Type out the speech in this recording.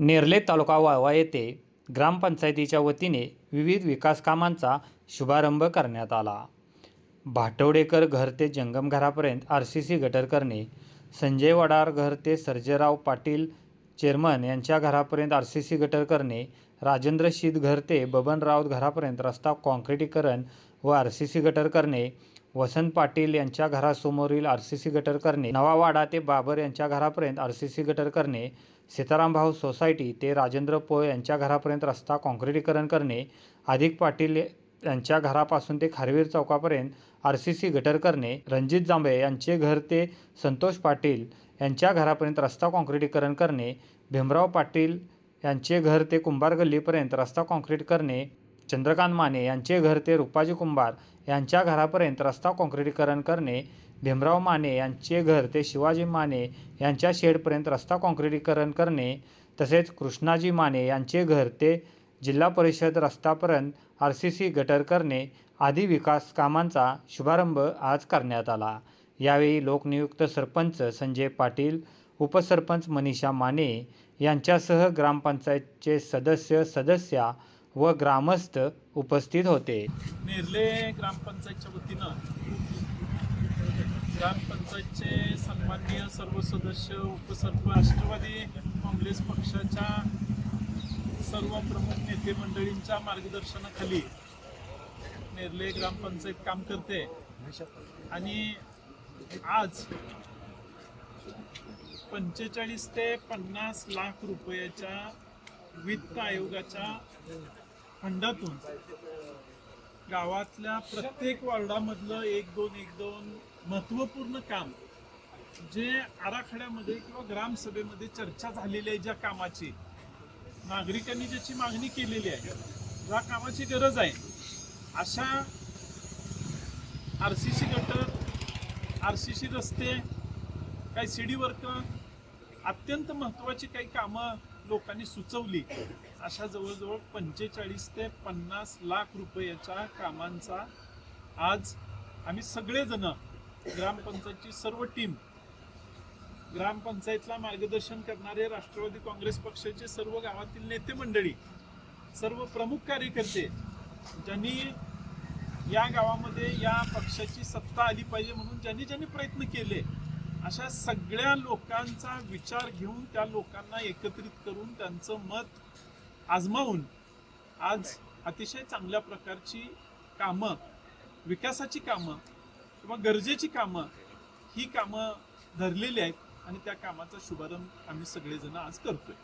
नेरले तालुका वाळवा येथे ग्रामपंचायतीच्या वतीने विविध विकास कामांचा शुभारंभ करण्यात आला. भाटवडेकर घर ते जंगम घरापर्यंत आर सी सी गटर करणे संजय वडार घर ते सर्जेराव पाटील चेअरमन यांच्या घरापर्यंत आर सी सी गटर करणे राजेंद्र शीत घर ते बबन राऊत घरापर्यंत रस्ता काँक्रिटीकरण व आर सी सी गटर करणे वसंत पाटील यांच्या घरासमोरील आर सी सी गटर करणे नवावाडा ते बाबर यांच्या घरापर्यंत आर सी सी गटर करणे सीताराम भाऊ सोसायटी ते राजेंद्र पोळ यांच्या घरापर्यंत रस्ता काँक्रिटीकरण करणे अधिक पाटील यांच्या घरापासून ते खारवीर चौकापर्यंत आर सी सी गटर करणे रणजित जांभे यांचे घर ते संतोष पाटील यांच्या घरापर्यंत रस्ता काँक्रिटीकरण करणे भीमराव पाटील यांचे घर ते कुंभार गल्लीपर्यंत रस्ता काँक्रीट करणे चंद्रकांत माने यांचे घर ते रुपाजी कुंभार यांच्या घरापर्यंत रस्ता काँक्रिटीकरण करणे भीमराव माने यांचे घर ते शिवाजी माने यांच्या शेडपर्यंत रस्ता काँक्रिटीकरण करणे तसेच कृष्णाजी माने यांचे घर ते जिल्हा परिषद रस्तापर्यंत आर सी सी गटर करणे आदी विकास कामांचा शुभारंभ आज करण्यात आला. यावेळी लोकनियुक्त सरपंच संजय पाटील उपसरपंच मनीषा माने यांच्यासह ग्रामपंचायतचे सदस्य सदस्या व ग्रामस्थ उपस्थित होते. नेरले ग्रामपंचायतच्या वतीनं ग्रामपंचायतचे सन्माननीय सर्व सदस्य उपसर्प राष्ट्रवादी काँग्रेस पक्षाच्या सर्व प्रमुख नेते मंडळींच्या मार्गदर्शनाखाली नेरले ग्रामपंचायत काम करते. आणि आज पंचेचाळीस ते पन्नास लाख रुपयाच्या वित्त आयोगाच्या खंडातून. गावातल्या प्रत्येक वार्डामधलं एक दोन एक दोन महत्त्वपूर्ण काम जे आराखड्यामध्ये किंवा ग्रामसभेमध्ये चर्चा झालेली आहे ज्या कामाची नागरिकांनी ज्याची मागणी केलेली आहे ज्या कामाची गरज आहे. अशा R C C gutter R C C रस्ते काही सी डी वर्क अत्यंत महत्त्वाची काही कामं लोकांनी सुचवली. अशा जवळजवळ पंचेचाळीस ते पन्नास लाख रुपयाच्या कामांचा आज आम्ही सगळेजण ग्रामपंचायतची सर्व टीम ग्रामपंचायतला मार्गदर्शन करणारे राष्ट्रवादी काँग्रेस पक्षाचे सर्व गावातील नेते मंडळी सर्व प्रमुख कार्यकर्ते ज्यांनी या गावामध्ये या पक्षाची सत्ता आली पाहिजे म्हणून ज्यांनी ज्यांनी प्रयत्न केले अशा सगळ्या लोकांचा विचार घेऊन त्या लोकांना एकत्रित करून त्यांचं मत आजमावून आज अतिशय चांगल्या प्रकारची कामं विकासाची कामं किंवा गरजेची कामं ही कामं धरलेली आहेत आणि त्या कामाचा शुभारंभ आम्ही सगळेजण आज करतोय.